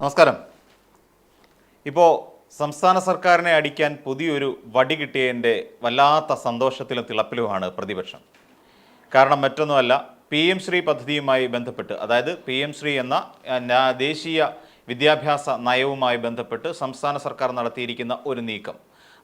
നമസ്കാരം. ഇപ്പോൾ സംസ്ഥാന സർക്കാരിനെ അടിക്കാൻ പുതിയൊരു വടി കിട്ടിയതിന്റെ വല്ലാത്ത സന്തോഷത്തിലും തിളപ്പിലുമാണ് പ്രതിപക്ഷം. കാരണം മറ്റൊന്നുമല്ല പി എം ശ്രീ പദ്ധതിയുമായി ബന്ധപ്പെട്ട് അതായത് പി എം ശ്രീ എന്ന ദേശീയ വിദ്യാഭ്യാസ നയവുമായി ബന്ധപ്പെട്ട് സംസ്ഥാന സർക്കാർ നടത്തിയിരിക്കുന്ന ഒരു നീക്കം.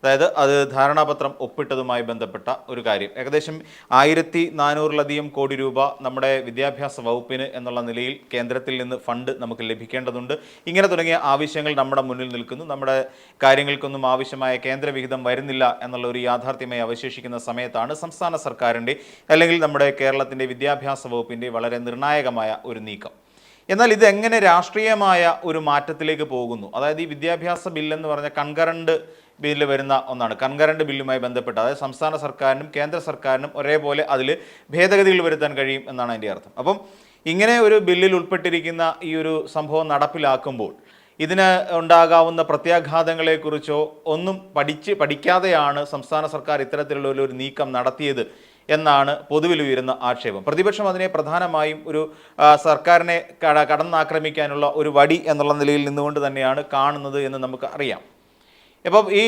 അതായത് അത് ധാരണാപത്രം ഒപ്പിട്ടതുമായി ബന്ധപ്പെട്ട ഒരു കാര്യം. ഏകദേശം ആയിരത്തി നാനൂറിലധികം കോടി രൂപ നമ്മുടെ വിദ്യാഭ്യാസ വകുപ്പിന് എന്നുള്ള നിലയിൽ കേന്ദ്രത്തിൽ നിന്ന് ഫണ്ട് നമുക്ക് ലഭിക്കേണ്ടതുണ്ട്. ഇങ്ങനെ തുടങ്ങിയ ആവശ്യങ്ങൾ നമ്മുടെ മുന്നിൽ നിൽക്കുന്നു. നമ്മുടെ കാര്യങ്ങൾക്കൊന്നും ആവശ്യമായ കേന്ദ്രവിഹിതം വരുന്നില്ല എന്നുള്ള ഒരു യാഥാർത്ഥ്യമായി അവശേഷിക്കുന്ന സമയത്താണ് സംസ്ഥാന സർക്കാരിന്റെ അല്ലെങ്കിൽ നമ്മുടെ കേരളത്തിന്റെ വിദ്യാഭ്യാസ വകുപ്പിന്റെ വളരെ നിർണായകമായ ഒരു നീക്കം. എന്നാൽ ഇത് എങ്ങനെ രാഷ്ട്രീയമായ ഒരു മാറ്റത്തിലേക്ക് പോകുന്നു? അതായത് ഈ വിദ്യാഭ്യാസ ബില്ലെന്ന് പറഞ്ഞ കൺകറണ്ട് ബില്ല് വരുന്ന ഒന്നാണ്. കൺകറന്റ് ബില്ലുമായി ബന്ധപ്പെട്ട് അതായത് സംസ്ഥാന സർക്കാരിനും കേന്ദ്ര സർക്കാരിനും ഒരേപോലെ അതിൽ ഭേദഗതികൾ വരുത്താൻ കഴിയും എന്നാണ് അതിന്റെ അർത്ഥം. അപ്പം ഇങ്ങനെ ഒരു ബില്ലിൽ ഉൾപ്പെട്ടിരിക്കുന്ന ഈ ഒരു സംഭവം നടപ്പിലാക്കുമ്പോൾ ഇതിന് ഉണ്ടാകാവുന്ന പ്രത്യാഘാതങ്ങളെക്കുറിച്ചോ ഒന്നും പഠിച്ച് പഠിക്കാതെയാണ് സംസ്ഥാന സർക്കാർ ഇത്തരത്തിലുള്ള ഒരു- നീക്കം നടത്തിയത് എന്നാണ് പൊതുവിൽ ഉയരുന്ന ആക്ഷേപം. പ്രതിപക്ഷം അതിനെ പ്രധാനമായും ഒരു സർക്കാരിനെ കട കടന്നാക്രമിക്കാനുള്ള ഒരു വടി എന്നുള്ള നിലയിൽ നിന്നുകൊണ്ട് തന്നെയാണ് കാണുന്നത് എന്ന് നമുക്ക് അറിയാം. ഇപ്പം ഈ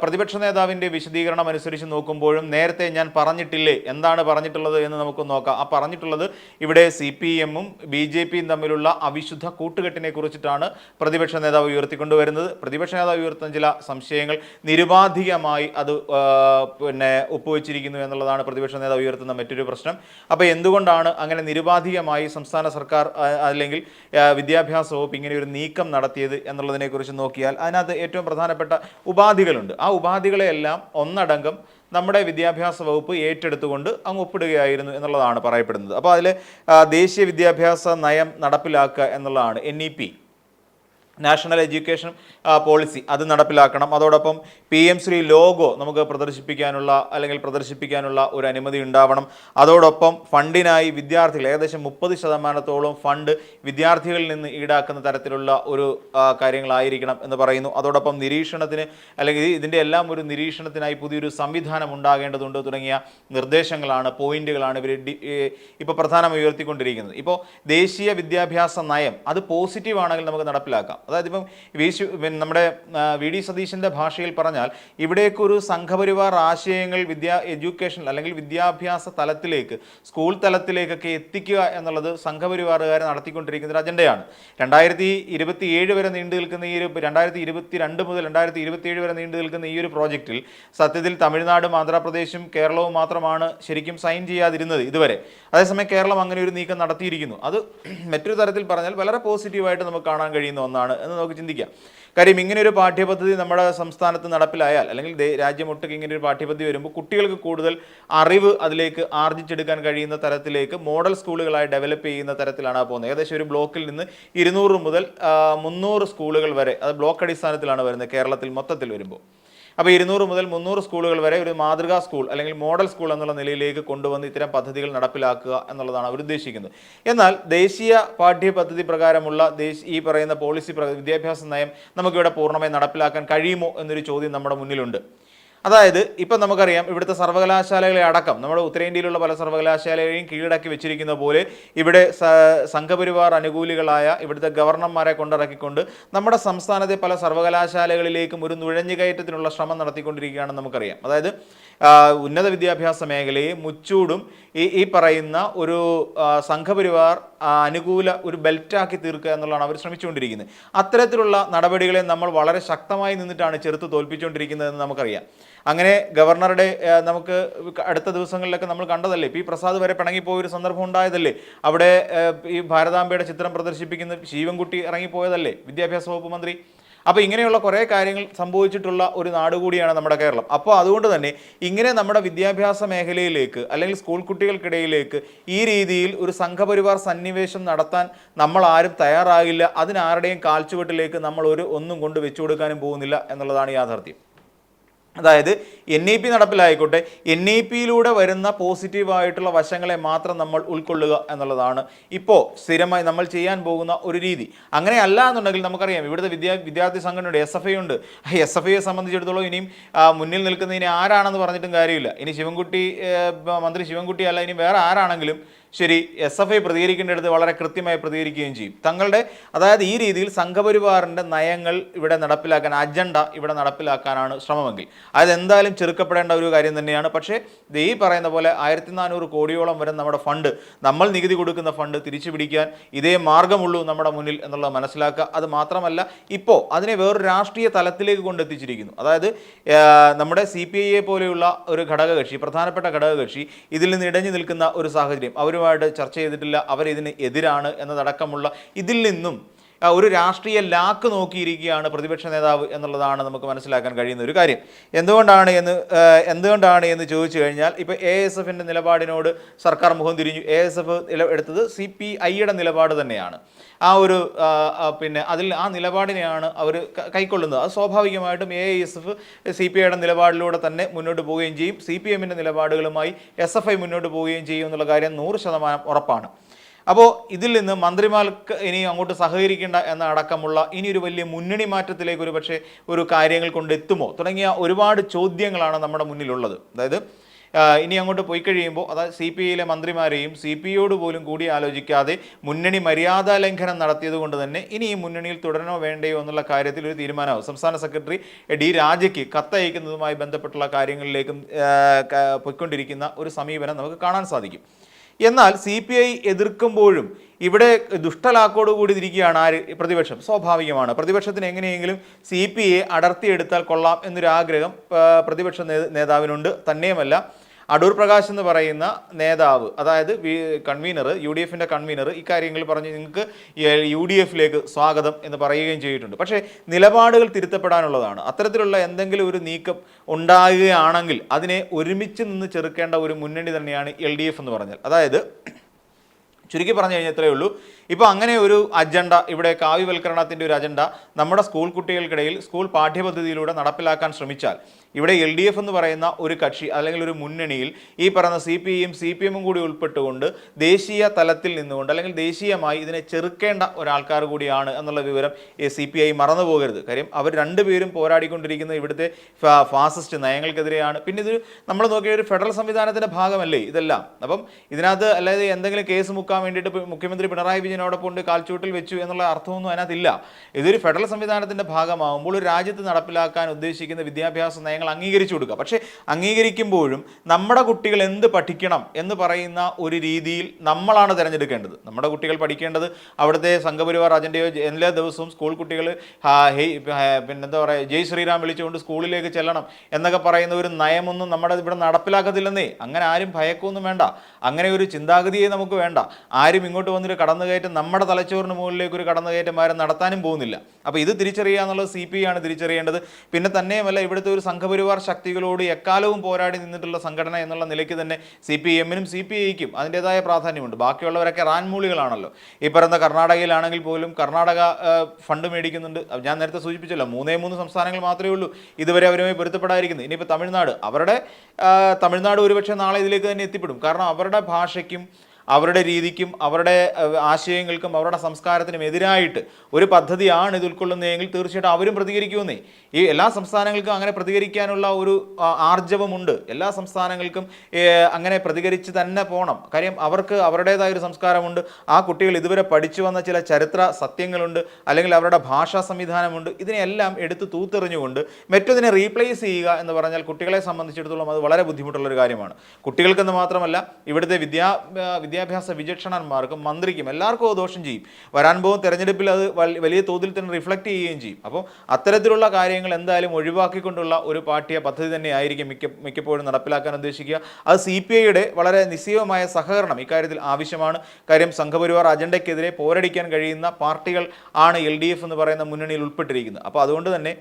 പ്രതിപക്ഷ നേതാവിന്റെ വിശദീകരണം അനുസരിച്ച് നോക്കുമ്പോഴും നേരത്തെ ഞാൻ പറഞ്ഞിട്ടില്ലേ എന്താണ് പറഞ്ഞിട്ടുള്ളത് എന്ന് നമുക്ക് നോക്കാം. ആ പറഞ്ഞിട്ടുള്ളത് ഇവിടെ സി പി എമ്മും ബി ജെ പിയും തമ്മിലുള്ള അവിശുദ്ധ കൂട്ടുകെട്ടിനെ കുറിച്ചിട്ടാണ് പ്രതിപക്ഷ നേതാവ് ഉയർത്തിക്കൊണ്ടുവരുന്നത്. പ്രതിപക്ഷ നേതാവ് ഉയർത്തുന്ന ചില സംശയങ്ങൾ നിരുപാധികമായി അത് പിന്നെ ഒപ്പുവെച്ചിരിക്കുന്നു എന്നുള്ളതാണ് പ്രതിപക്ഷ നേതാവ് ഉയർത്തുന്ന മറ്റൊരു പ്രശ്നം. അപ്പോൾ എന്തുകൊണ്ടാണ് അങ്ങനെ നിരുപാധികമായി സംസ്ഥാന സർക്കാർ അല്ലെങ്കിൽ വിദ്യാഭ്യാസ വകുപ്പ് ഇങ്ങനെ ഒരു നീക്കം നടത്തിയത് എന്നുള്ളതിനെക്കുറിച്ച് നോക്കിയാൽ അതിനകത്ത് ഏറ്റവും പ്രധാനപ്പെട്ട ഉപാധികളുണ്ട്. ആ ഉപാധികളെയെല്ലാം ഒന്നടങ്കം നമ്മുടെ വിദ്യാഭ്യാസ വകുപ്പ് ഏറ്റെടുത്തുകൊണ്ട് അങ്ങ് ഒപ്പിടുകയായിരുന്നു എന്നുള്ളതാണ് പറയപ്പെടുന്നത്. അപ്പോൾ അതിൽ ദേശീയ വിദ്യാഭ്യാസ നയം നടപ്പിലാക്കുക എന്നുള്ളതാണ് എൻ നാഷണൽ എഡ്യൂക്കേഷൻ പോളിസി അത് നടപ്പിലാക്കണം. അതോടൊപ്പം പി എം ശ്രീ ലോഗോ നമുക്ക് പ്രദർശിപ്പിക്കാനുള്ള അല്ലെങ്കിൽ പ്രദർശിപ്പിക്കാനുള്ള ഒരു അനുമതി ഉണ്ടാവണം. അതോടൊപ്പം ഫണ്ടിനായി വിദ്യാർത്ഥികൾ ഏകദേശം മുപ്പത് ശതമാനത്തോളം ഫണ്ട് വിദ്യാർത്ഥികളിൽ നിന്ന് ഈടാക്കുന്ന തരത്തിലുള്ള ഒരു കാര്യങ്ങളായിരിക്കണം എന്ന് പറയുന്നു. അതോടൊപ്പം നിരീക്ഷണത്തിന് അല്ലെങ്കിൽ ഇതിന്റെ എല്ലാം ഒരു നിരീക്ഷണത്തിനായി പുതിയൊരു സംവിധാനം ഉണ്ടാകേണ്ടതുണ്ട് തുടങ്ങിയ നിർദ്ദേശങ്ങളാണ് പോയിന്റുകളാണ് ഇവർ ഇപ്പോൾ പ്രധാനമായി ഉയർത്തിക്കൊണ്ടിരിക്കുന്നത്. ഇപ്പോൾ ദേശീയ വിദ്യാഭ്യാസ നയം അത് പോസിറ്റീവ് ആണെങ്കിൽ നമുക്ക് നടപ്പിലാക്കാം. അതായത് ഇപ്പം വീശു നമ്മുടെ വി ഡി സതീശന്റെ ഭാഷയിൽ പറഞ്ഞാൽ ഇവിടേക്കൊരു സംഘപരിവാർ ആശയങ്ങൾ വിദ്യാ എഡ്യൂക്കേഷൻ അല്ലെങ്കിൽ വിദ്യാഭ്യാസ തലത്തിലേക്ക് സ്കൂൾ തലത്തിലേക്കൊക്കെ എത്തിക്കുക എന്നുള്ളത് സംഘപരിവാറുകാർ നടത്തിക്കൊണ്ടിരിക്കുന്ന ഒരു അജണ്ടയാണ്. രണ്ടായിരത്തി ഇരുപത്തി ഏഴ് വരെ നീണ്ടു നിൽക്കുന്ന ഈ ഒരു രണ്ടായിരത്തി ഇരുപത്തി രണ്ട് മുതൽ രണ്ടായിരത്തി ഇരുപത്തി ഏഴ് വരെ നീണ്ടു നിൽക്കുന്ന ഈ ഒരു പ്രോജക്റ്റിൽ സത്യത്തിൽ തമിഴ്നാടും ആന്ധ്രാപ്രദേശും കേരളവും മാത്രമാണ് ശരിക്കും സൈൻ ചെയ്യാതിരുന്നത് ഇതുവരെ. അതേസമയം കേരളം അങ്ങനെ ഒരു നീക്കം നടത്തിയിരിക്കുന്നു. അത് മറ്റൊരു തരത്തിൽ പറഞ്ഞാൽ വളരെ പോസിറ്റീവായിട്ട് നമുക്ക് കാണാൻ കഴിയുന്ന ഒന്നാണ് എന്ന് നമുക്ക് ചിന്തിക്കാം. കാര്യം ഇങ്ങനെ ഒരു പാഠ്യപദ്ധതി നമ്മുടെ സംസ്ഥാനത്ത് നടപ്പിലായാൽ അല്ലെങ്കിൽ രാജ്യമൊട്ടുക്ക് ഇങ്ങനെ ഒരു പാഠ്യപദ്ധതി വരുമ്പോൾ കുട്ടികൾക്ക് കൂടുതൽ അറിവ് അതിലേക്ക് ആർജിച്ചെടുക്കാൻ കഴിയുന്ന തരത്തിലേക്ക് മോഡൽ സ്കൂളുകളായി ഡെവലപ്പ് ചെയ്യുന്ന തരത്തിലാണ് പോകുന്നത്. ഏകദേശം ഒരു ബ്ലോക്കിൽ നിന്ന് ഇരുന്നൂറ് മുതൽ മുന്നൂറ് സ്കൂളുകൾ വരെ അത് ബ്ലോക്ക് അടിസ്ഥാനത്തിലാണ് വരുന്നത് കേരളത്തിൽ മൊത്തത്തിൽ വരുമ്പോൾ. അപ്പോൾ ഇരുന്നൂറ് മുതൽ മുന്നൂറ് സ്കൂളുകൾ വരെ ഒരു മാതൃകാ സ്കൂൾ അല്ലെങ്കിൽ മോഡൽ സ്കൂൾ എന്നുള്ള നിലയിലേക്ക് കൊണ്ടുവന്ന് ഇത്തരം പദ്ധതികൾ നടപ്പിലാക്കുക എന്നുള്ളതാണ് അവർ ഉദ്ദേശിക്കുന്നത്. എന്നാൽ ദേശീയ പാഠ്യപദ്ധതി പ്രകാരമുള്ള ഈ പറയുന്ന പോളിസി വിദ്യാഭ്യാസ നയം നമുക്കിവിടെ പൂർണമായി നടപ്പിലാക്കാൻ കഴിയുമോ എന്നൊരു ചോദ്യം നമ്മുടെ മുന്നിലുണ്ട്. അതായത് ഇപ്പം നമുക്കറിയാം ഇവിടുത്തെ സർവകലാശാലകളെ അടക്കം നമ്മുടെ ഉത്തരേന്ത്യയിലുള്ള പല സർവകലാശാലകളെയും കീഴടക്കി വെച്ചിരിക്കുന്ന പോലെ ഇവിടെ സംഘപരിവാർ അനുകൂലികളായ ഇവിടുത്തെ ഗവർണർമാരെ കൊണ്ടിറക്കിക്കൊണ്ട് നമ്മുടെ സംസ്ഥാനത്തെ പല സർവകലാശാലകളിലേക്കും ഒരു നുഴഞ്ഞുകയറ്റത്തിനുള്ള ശ്രമം നടത്തിക്കൊണ്ടിരിക്കുകയാണെന്ന് നമുക്കറിയാം. അതായത് ഉന്നത വിദ്യാഭ്യാസ മേഖലയെ മുച്ചൂടും ഈ ഈ പറയുന്ന ഒരു സംഘപരിവാർ അനുകൂല ഒരു ബെൽറ്റാക്കി തീർക്കുക എന്നുള്ളതാണ് അവർ ശ്രമിച്ചുകൊണ്ടിരിക്കുന്നത്. അത്തരത്തിലുള്ള നടപടികളെ നമ്മൾ വളരെ ശക്തമായി നിന്നിട്ടാണ് ചെറുത്ത് തോൽപ്പിച്ചുകൊണ്ടിരിക്കുന്നതെന്ന് നമുക്കറിയാം. അങ്ങനെ ഗവർണറുടെ നമുക്ക് അടുത്ത ദിവസങ്ങളിലൊക്കെ നമ്മൾ കണ്ടതല്ലേ പി പ്രസാദ് വരെ പിണങ്ങിപ്പോയ ഒരു സന്ദർഭം ഉണ്ടായതല്ലേ? അവിടെ ഈ ഭാരതാംബയുടെ ചിത്രം പ്രദർശിപ്പിക്കുന്ന ശിവൻകുട്ടി ഇറങ്ങിപ്പോയതല്ലേ? വിദ്യാഭ്യാസ വകുപ്പ് മന്ത്രി. അപ്പോൾ ഇങ്ങനെയുള്ള കുറേ കാര്യങ്ങൾ സംഭവിച്ചിട്ടുള്ള ഒരു നാട് കൂടിയാണ് നമ്മുടെ കേരളം. അപ്പോൾ അതുകൊണ്ട് തന്നെ ഇങ്ങനെ നമ്മുടെ വിദ്യാഭ്യാസ മേഖലയിലേക്ക് അല്ലെങ്കിൽ സ്കൂൾ കുട്ടികൾക്കിടയിലേക്ക് ഈ രീതിയിൽ ഒരു സംഘപരിവാർ സന്നിവേശം നടത്താൻ നമ്മൾ ആരും തയ്യാറാകില്ല. അതിനാരുടെയും കാൽച്ചുവട്ടിലേക്ക് നമ്മൾ ഒരു ഒന്നും കൊണ്ട് വെച്ചു കൊടുക്കാനും പോകുന്നില്ല എന്നുള്ളതാണ് യാഥാർത്ഥ്യം. അതായത് എൻ ഇ പി നടപ്പിലായിക്കോട്ടെ എൻ ഇ പിയിലൂടെ വരുന്ന പോസിറ്റീവായിട്ടുള്ള വശങ്ങളെ മാത്രം നമ്മൾ ഉൾക്കൊള്ളുക എന്നുള്ളതാണ് ഇപ്പോൾ സ്ഥിരമായി നമ്മൾ ചെയ്യാൻ പോകുന്ന ഒരു രീതി. അങ്ങനെ അല്ല എന്നുണ്ടെങ്കിൽ നമുക്കറിയാം ഇവിടുത്തെ വിദ്യാ വിദ്യാർത്ഥി സംഘടനയുണ്ട് എസ് എഫ് ഐ ഉണ്ട്. എസ് എഫ് ഐയെ സംബന്ധിച്ചിടത്തോളം ഇനിയും മുന്നിൽ നിൽക്കുന്ന ഇനി ആരാണെന്ന് പറഞ്ഞിട്ടും കാര്യമില്ല. ഇനി ശിവൻകുട്ടി മന്ത്രി ശിവൻകുട്ടി അല്ല ഇനി വേറെ ആരാണെങ്കിലും ശരി എസ് എഫ് ഐ പ്രതികരിക്കേണ്ടടുത്ത് വളരെ കൃത്യമായി പ്രതികരിക്കുകയും ചെയ്യും. തങ്ങളുടെ അതായത് ഈ രീതിയിൽ സംഘപരിവാറിന്റെ നയങ്ങൾ ഇവിടെ നടപ്പിലാക്കാൻ അജണ്ട ഇവിടെ നടപ്പിലാക്കാനാണ് ശ്രമമെങ്കിൽ. അതെന്തായാലും ചെറുക്കപ്പെടേണ്ട ഒരു കാര്യം തന്നെയാണ്. പക്ഷേ ഈ പറയുന്ന പോലെ ആയിരത്തി നാനൂറ് കോടിയോളം വരെ നമ്മുടെ ഫണ്ട് നമ്മൾ നികുതി കൊടുക്കുന്ന ഫണ്ട് തിരിച്ചു പിടിക്കാൻ ഇതേ മാർഗമുള്ളൂ നമ്മുടെ മുന്നിൽ എന്നുള്ളത് മനസ്സിലാക്കുക. അത് മാത്രമല്ല ഇപ്പോൾ അതിനെ വേറൊരു രാഷ്ട്രീയ തലത്തിലേക്ക് കൊണ്ടെത്തിച്ചിരിക്കുന്നു. അതായത് നമ്മുടെ സി പോലെയുള്ള ഒരു ഘടകകക്ഷി പ്രധാനപ്പെട്ട ഘടകകക്ഷി ഇതിൽ നിന്ന് ഇടഞ്ഞു നിൽക്കുന്ന ഒരു സാഹചര്യം. അവരുമായിട്ട് ചർച്ച ചെയ്തിട്ടില്ല അവരിതിന് എതിരാണ് എന്നതടക്കമുള്ള ഇതിൽ നിന്നും ഒരു രാഷ്ട്രീയ ലാക്ക് നോക്കിയിരിക്കുകയാണ് പ്രതിപക്ഷ നേതാവ് എന്നുള്ളതാണ് നമുക്ക് മനസ്സിലാക്കാൻ കഴിയുന്ന ഒരു കാര്യം. എന്തുകൊണ്ടാണ് എന്ന് എന്തുകൊണ്ടാണ് എന്ന് ചോദിച്ചു കഴിഞ്ഞാൽ ഇപ്പോൾ എ എസ് എഫിന്റെ നിലപാടിനോട് സർക്കാർ മുഖം തിരിഞ്ഞു. എ എസ് എഫ് എടുത്തത് സി പി ഐയുടെ നിലപാട് തന്നെയാണ്. ആ ഒരു പിന്നെ അതിൽ ആ നിലപാടിനെയാണ് അവർ കൈക്കൊള്ളുന്നത്. അത് സ്വാഭാവികമായിട്ടും A S F C P ഐയുടെ നിലപാടിലൂടെ തന്നെ മുന്നോട്ട് പോവുകയും ചെയ്യും. സി പി എമ്മിന്റെ നിലപാടുകളുമായി എസ് എഫ് ഐ മുന്നോട്ട് പോവുകയും ചെയ്യും എന്നുള്ള കാര്യം നൂറ് ശതമാനം ഉറപ്പാണ്. അപ്പോൾ ഇതിൽ നിന്ന് മന്ത്രിമാർക്ക് ഇനി അങ്ങോട്ട് സഹകരിക്കേണ്ട എന്ന അടക്കമുള്ള ഇനി ഒരു വലിയ മുന്നണി മാറ്റത്തിലേക്ക് ഒരു പക്ഷേ ഒരു കാര്യങ്ങൾ കൊണ്ട് എത്തുമോ? തുടങ്ങിയ ഒരുപാട് ചോദ്യങ്ങളാണ് നമ്മുടെ മുന്നിലുള്ളത്. അതായത് ഇനി അങ്ങോട്ട് പോയി കഴിയുമ്പോൾ അതായത് സി പി ഐയിലെ മന്ത്രിമാരെയും സി പി ഐയോട് പോലും കൂടി ആലോചിക്കാതെ മുന്നണി മര്യാദാ ലംഘനം നടത്തിയത് കൊണ്ട് തന്നെ ഇനി ഈ മുന്നണിയിൽ തുടരണോ വേണ്ടയോ എന്നുള്ള കാര്യത്തിൽ ഒരു തീരുമാനമാവും. സംസ്ഥാന സെക്രട്ടറി ഡി രാജയ്ക്ക് കത്തയക്കുന്നതുമായി ബന്ധപ്പെട്ടുള്ള കാര്യങ്ങളിലേക്കും പോയിക്കൊണ്ടിരിക്കുന്ന ഒരു സമീപനം നമുക്ക് കാണാൻ സാധിക്കും. എന്നാൽ സി പി ഐ എതിർക്കുമ്പോഴും ഇവിടെ ദുഷ്ടലാക്കോട് കൂടി ഇരിക്കുകയാണ് ആര്? പ്രതിപക്ഷം. സ്വാഭാവികമാണ്. പ്രതിപക്ഷത്തിന് എങ്ങനെയെങ്കിലും സി പി ഐ അടർത്തിയെടുത്താൽ കൊള്ളാം എന്നൊരു ആഗ്രഹം പ്രതിപക്ഷ നേതാവിനുണ്ട്. തന്നെയുമല്ല അടൂർ പ്രകാശ് എന്ന് പറയുന്ന നേതാവ് അതായത് കൺവീനർ യു ഡി എഫിന്റെ കൺവീനർ ഇക്കാര്യങ്ങൾ പറഞ്ഞ് നിങ്ങൾക്ക് യു ഡി എഫിലേക്ക് സ്വാഗതം എന്ന് പറയുകയും ചെയ്തിട്ടുണ്ട്. പക്ഷേ നിലപാടുകൾ തിരുത്തപ്പെടാനുള്ളതാണ്. അത്തരത്തിലുള്ള എന്തെങ്കിലും ഒരു നീക്കം ഉണ്ടാകുകയാണെങ്കിൽ അതിനെ ഒരുമിച്ച് നിന്ന് ചെറുക്കേണ്ട ഒരു മുന്നണി തന്നെയാണ് എൽ എന്ന് പറഞ്ഞാൽ. അതായത് ചുരുക്കി പറഞ്ഞു കഴിഞ്ഞാൽ ഇത്രയേ ഉള്ളൂ. ഇപ്പോൾ അങ്ങനെ ഒരു അജണ്ട ഇവിടെ കാവ്യവൽക്കരണത്തിന്റെ ഒരു അജണ്ട നമ്മുടെ സ്കൂൾ കുട്ടികൾക്കിടയിൽ സ്കൂൾ പാഠ്യപദ്ധതിയിലൂടെ നടപ്പിലാക്കാൻ ശ്രമിച്ചാൽ ഇവിടെ എൽ ഡി എഫ് എന്ന് പറയുന്ന ഒരു കക്ഷി അല്ലെങ്കിൽ ഒരു മുന്നണിയിൽ ഈ പറയുന്ന സി പി ഐയും സി പി എമ്മും കൂടി ഉൾപ്പെട്ടുകൊണ്ട് ദേശീയ തലത്തിൽ നിന്നുകൊണ്ട് അല്ലെങ്കിൽ ദേശീയമായി ഇതിനെ ചെറുക്കേണ്ട ഒരാൾക്കാർ കൂടിയാണ് എന്നുള്ള വിവരം സി പി ഐ മറന്നു പോകരുത്. കാര്യം അവർ രണ്ടുപേരും പോരാടിക്കൊണ്ടിരിക്കുന്നത് ഇവിടുത്തെ ഫാസിസ്റ്റ് നയങ്ങൾക്കെതിരെയാണ്. പിന്നെ ഇത് നമ്മൾ നോക്കിയ ഒരു ഫെഡറൽ സംവിധാനത്തിന്റെ ഭാഗമല്ലേ ഇതെല്ലാം. അപ്പം ഇതിനകത്ത് അല്ലാതെ എന്തെങ്കിലും കേസ് മുക്കാൻ വേണ്ടിയിട്ട് മുഖ്യമന്ത്രി പിണറായി വിജയനോടൊപ്പം ഉണ്ട് കാൽച്ചൂട്ടിൽ വെച്ചു എന്നുള്ള അർത്ഥമൊന്നും അതിനകത്തില്ല. ഇതൊരു ഫെഡറൽ സംവിധാനത്തിന്റെ ഭാഗമാകുമ്പോൾ ഒരു രാജ്യത്ത് നടപ്പിലാക്കാൻ ഉദ്ദേശിക്കുന്ന വിദ്യാഭ്യാസ നയങ്ങൾ അംഗീകരിച്ചു കൊടുക്കുക. പക്ഷേ അംഗീകരിക്കുമ്പോഴും നമ്മുടെ കുട്ടികൾ എന്ത് പഠിക്കണം എന്ന് പറയുന്ന ഒരു രീതിയിൽ നമ്മളാണ് തിരഞ്ഞെടുക്കേണ്ടത്. നമ്മുടെ കുട്ടികൾ പഠിക്കേണ്ടത് അവിടുത്തെ സംഘപരിവാർ അജണ്ടയോ എല്ലാ ദിവസവും സ്കൂൾ കുട്ടികൾ പിന്നെന്താ പറയുക ജയ് ശ്രീറാം വിളിച്ചുകൊണ്ട് സ്കൂളിലേക്ക് ചെല്ലണം എന്നൊക്കെ പറയുന്ന ഒരു നയമൊന്നും നമ്മുടെ ഇവിടെ നടപ്പിലാക്കത്തില്ലെന്നേ. അങ്ങനെ ആരും ഭയക്കൊന്നും വേണ്ട. അങ്ങനെ ഒരു ചിന്താഗതിയെ നമുക്ക് വേണ്ട. ആരും ഇങ്ങോട്ട് വന്നൊരു കടന്നുകയറ്റം നമ്മുടെ തലച്ചോറിന് മുകളിലേക്ക് ഒരു കടന്നുകയറ്റം ആരും നടത്താനും പോകുന്നില്ല. അപ്പോൾ ഇത് തിരിച്ചറിയുക എന്നുള്ളത് സി പി ആണ് തിരിച്ചറിയേണ്ടത്. പിന്നെ തന്നെയുമല്ല ഇവിടുത്തെ ഒരു സംഘപരിവാർ ശക്തികളോട് എക്കാലവും പോരാടി നിന്നിട്ടുള്ള സംഘടന എന്നുള്ള നിലയ്ക്ക് തന്നെ സി പി എമ്മിനും സി പി ഐക്കും അതിന്റെതായ പ്രാധാന്യമുണ്ട്. ബാക്കിയുള്ളവരൊക്കെ റാൻമൂളികളാണല്ലോ ഈ പറയുന്ന കർണാടകയിലാണെങ്കിൽ പോലും കർണാടക ഫണ്ട് മേടിക്കുന്നുണ്ട്. ഞാൻ നേരത്തെ സൂചിപ്പിച്ചല്ലോ മൂന്നേ മൂന്ന് സംസ്ഥാനങ്ങൾ മാത്രമേ ഉള്ളൂ ഇതുവരെ അവരുമായി പൊരുത്തപ്പെടാതിരിക്കുന്നത്. ഇനിയിപ്പോൾ തമിഴ്നാട്. അവരുടെ തമിഴ്നാട് ഒരുപക്ഷെ നാളെ ഇതിലേക്ക് തന്നെ എത്തിപ്പെടും. കാരണം അവരുടെ ഭാഷയ്ക്കും അവരുടെ രീതിക്കും അവരുടെ ആശയങ്ങൾക്കും അവരുടെ സംസ്കാരത്തിനും എതിരായിട്ട് ഒരു പദ്ധതിയാണ് ഇത് ഉൾക്കൊള്ളുന്നതെങ്കിൽ തീർച്ചയായിട്ടും അവരും പ്രതികരിക്കുമെന്നേ. ഈ എല്ലാ സംസ്ഥാനങ്ങൾക്കും അങ്ങനെ പ്രതികരിക്കാനുള്ള ഒരു ആർജവമുണ്ട്. എല്ലാ സംസ്ഥാനങ്ങൾക്കും അങ്ങനെ പ്രതികരിച്ച് തന്നെ പോകണം കാര്യം അവർക്ക് അവരുടേതായ ഒരു സംസ്കാരമുണ്ട്. ആ കുട്ടികൾ ഇതുവരെ പഠിച്ചു വന്ന ചില ചരിത്ര സത്യങ്ങളുണ്ട്. അല്ലെങ്കിൽ അവരുടെ ഭാഷാ സംവിധാനമുണ്ട്. ഇതിനെല്ലാം എടുത്ത് തൂത്തെറിഞ്ഞുകൊണ്ട് മറ്റൊന്നിനെ റീപ്ലേസ് ചെയ്യുക എന്ന് പറഞ്ഞാൽ കുട്ടികളെ സംബന്ധിച്ചിടത്തോളം അത് വളരെ ബുദ്ധിമുട്ടുള്ള ഒരു കാര്യമാണ്. കുട്ടികൾക്കെന്ന് മാത്രമല്ല ഇവിടുത്തെ വിദ്യാ വിദ്യാഭ്യാസ വിചക്ഷണന്മാർക്കും മന്ത്രിക്കും എല്ലാവർക്കും അത് ദോഷം ചെയ്യും. വരാൻ പോകുന്ന തെരഞ്ഞെടുപ്പിൽ അത് വലിയ തോതിൽ തന്നെ റിഫ്ലക്റ്റ് ചെയ്യുകയും ചെയ്യും. അപ്പോൾ അത്തരത്തിലുള്ള കാര്യങ്ങൾ എന്തായാലും ഒഴിവാക്കിക്കൊണ്ടുള്ള ഒരു പാഠ്യ പദ്ധതി തന്നെ ആയിരിക്കും മിക്ക മിക്കപ്പോഴും നടപ്പിലാക്കാൻ ഉദ്ദേശിക്കുക. അത് സി പി ഐയുടെ വളരെ നിസ്സീവമായ സഹകരണം ഇക്കാര്യത്തിൽ ആവശ്യമാണ്. കാര്യം സംഘപരിവാർ അജണ്ടയ്ക്കെതിരെ പോരടിക്കാൻ കഴിയുന്ന പാർട്ടികൾ ആണ് എൽ ഡി എഫ് എന്ന് പറയുന്ന മുന്നണിയിൽ ഉൾപ്പെട്ടിരിക്കുന്നത്. അപ്പോൾ അതുകൊണ്ട് തന്നെ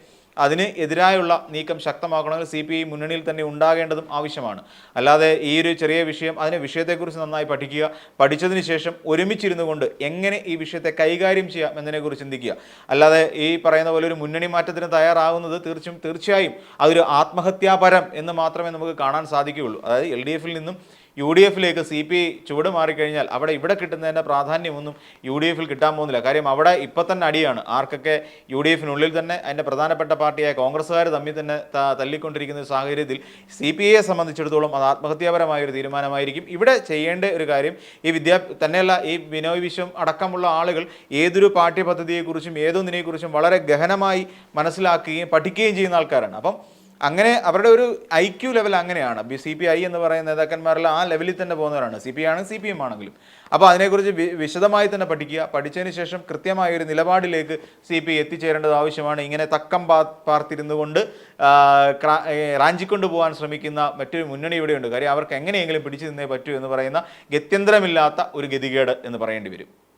അതിന് എതിരായുള്ള നീക്കം ശക്തമാക്കണമെങ്കിൽ സി പി ഐ മുന്നണിയിൽ തന്നെ ഉണ്ടാകേണ്ടതും ആവശ്യമാണ്. അല്ലാതെ ഈ ഒരു ചെറിയ വിഷയം അതിന് വിഷയത്തെക്കുറിച്ച് നന്നായി പഠിക്കുക പഠിച്ചതിന് ശേഷം ഒരുമിച്ചിരുന്നു കൊണ്ട് എങ്ങനെ ഈ വിഷയത്തെ കൈകാര്യം ചെയ്യാം എന്നതിനെക്കുറിച്ച് ചിന്തിക്കുക. അല്ലാതെ ഈ പറയുന്ന പോലെ ഒരു മുന്നണി മാറ്റത്തിന് തയ്യാറാകുന്നത് തീർച്ചയും തീർച്ചയായും അതൊരു ആത്മഹത്യാപരം എന്ന് മാത്രമേ നമുക്ക് കാണാൻ സാധിക്കുകയുള്ളൂ. അതായത് എൽ ഡി എഫിൽ നിന്നും യു ഡി എഫിലേക്ക് സി പി ചുവട് മാറിക്കഴിഞ്ഞാൽ അവിടെ ഇവിടെ കിട്ടുന്നതിന്റെ പ്രാധാന്യമൊന്നും യു ഡി എഫിൽ കിട്ടാൻ പോകുന്നില്ല. കാര്യം അവിടെ ഇപ്പം തന്നെ അടിയാണ്. ആർക്കൊക്കെ യു ഡി എഫിനുള്ളിൽ തന്നെ അതിന്റെ പ്രധാനപ്പെട്ട പാർട്ടിയായ കോൺഗ്രസ്സുകാർ തമ്മിൽ തന്നെ തല്ലിക്കൊണ്ടിരിക്കുന്ന സാഹചര്യത്തിൽ സി പി ഐയെ സംബന്ധിച്ചിടത്തോളം അത് ആത്മഹത്യാപരമായ ഒരു തീരുമാനമായിരിക്കും. ഇവിടെ ചെയ്യേണ്ട ഒരു കാര്യം ഈ വിദ്യാ തന്നെയല്ല ഈ വിനോയ് വിശ്വം അടക്കമുള്ള ആളുകൾ ഏതൊരു പാഠ്യപദ്ധതിയെക്കുറിച്ചും ഏതൊന്നിനെക്കുറിച്ചും വളരെ ഗഹനമായി മനസ്സിലാക്കുകയും പഠിക്കുകയും ചെയ്യുന്ന ആൾക്കാരാണ്. അപ്പം അങ്ങനെ അവരുടെ ഒരു ഐ ക്യു ലെവൽ അങ്ങനെയാണ്. സി പി ഐ എന്ന് പറയുന്ന നേതാക്കന്മാരിൽ ആ ലെവലിൽ തന്നെ പോകുന്നവരാണ്. സി പി ആണെങ്കിൽ സി പി എം ആണെങ്കിലും. അപ്പോൾ അതിനെക്കുറിച്ച് വിശദമായി തന്നെ പഠിക്കുക. പഠിച്ചതിന് ശേഷം കൃത്യമായ ഒരു നിലപാടിലേക്ക് സി പി എത്തിച്ചേരേണ്ടത് ആവശ്യമാണ്. ഇങ്ങനെ തക്കം പാ പാർത്തിരുന്നു കൊണ്ട് ആ, ക്രാ- ഏ, റാഞ്ചിക്കൊണ്ട് പോകാൻ ശ്രമിക്കുന്ന മറ്റൊരു മുന്നണി ഇവിടെയുണ്ട്. കാര്യം അവർക്ക് എങ്ങനെയെങ്കിലും പിടിച്ചു നിന്നേ പറ്റൂ എന്ന് പറയുന്ന ഗത്യന്തരമില്ലാത്ത ഒരു ഗതികേട് എന്ന് പറയേണ്ടി വരും.